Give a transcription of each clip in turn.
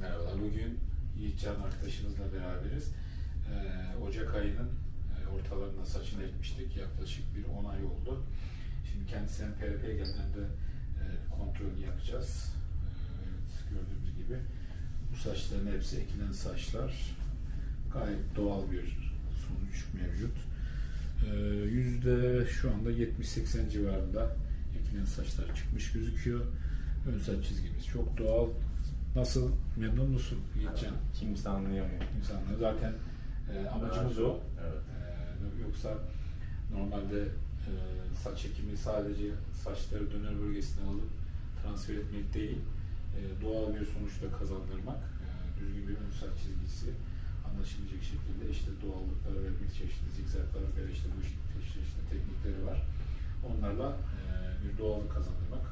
merhabalar. Bugün Yiğitcan arkadaşımızla beraberiz. Ee, Ocak ayının e, ortalarında saçını ekmiştik. Yaklaşık bir 10 ay oldu. Şimdi kendisine PRP geldiğinde e, kontrolünü yapacağız. Ee, evet, gördüğümüz gibi bu saçların hepsi ekilen saçlar. Gayet doğal bir sonuç mevcut. Ee, yüzde şu anda 70-80 civarında ekilen saçlar çıkmış gözüküyor. Ön saç çizgimiz çok doğal. Nasıl? Memnun musun Yiğitcan? Kimse anlayamıyor. İnsanlar zaten e, amacımız o. Evet. E, yoksa normalde e, saç ekimi sadece saçları döner bölgesine alıp transfer etmek değil, e, doğal bir sonuçta kazandırmak, e, düzgün bir ön saç çizgisi anlaşılacak şekilde işte doğallıkları vermek çeşitli zikzaklar ve işte bu çeşitli teknikleri var. Onlarla e, bir doğallık kazandırmak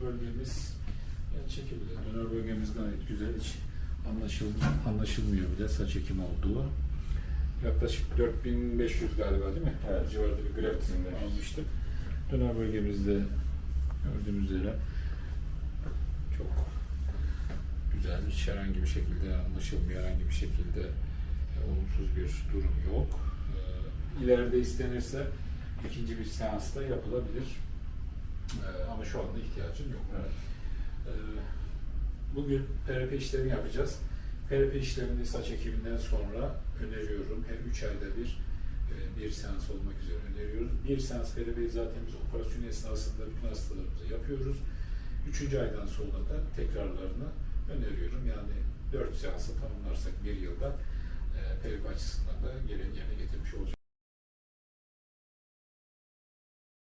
bölgemiz yani çekebilir. Dönör bölgemiz gayet güzel. Hiç anlaşıl, anlaşılmıyor bile saç ekimi olduğu. Yaklaşık 4500 galiba değil mi? Evet. Civarında bir 4500. almıştık. Döner bölgemizde gördüğümüz üzere çok güzel. Hiç herhangi bir şekilde anlaşılmıyor. Herhangi bir şekilde e, olumsuz bir durum yok. E, ileride istenirse ikinci bir seansta yapılabilir. E, ama şu anda ihtiyacım yok. Evet. Ee, Bugün PRP işlemi yapacağız. PRP işlemini saç ekiminden sonra öneriyorum. Her 3 ayda bir e, bir seans olmak üzere öneriyoruz. Bir seans PRP'yi zaten biz operasyon esnasında bütün hastalarımıza yapıyoruz. Üçüncü aydan sonra da tekrarlarını öneriyorum. Yani 4 seansı tamamlarsak bir yılda e, PRP açısından da gelen yerine olacağız.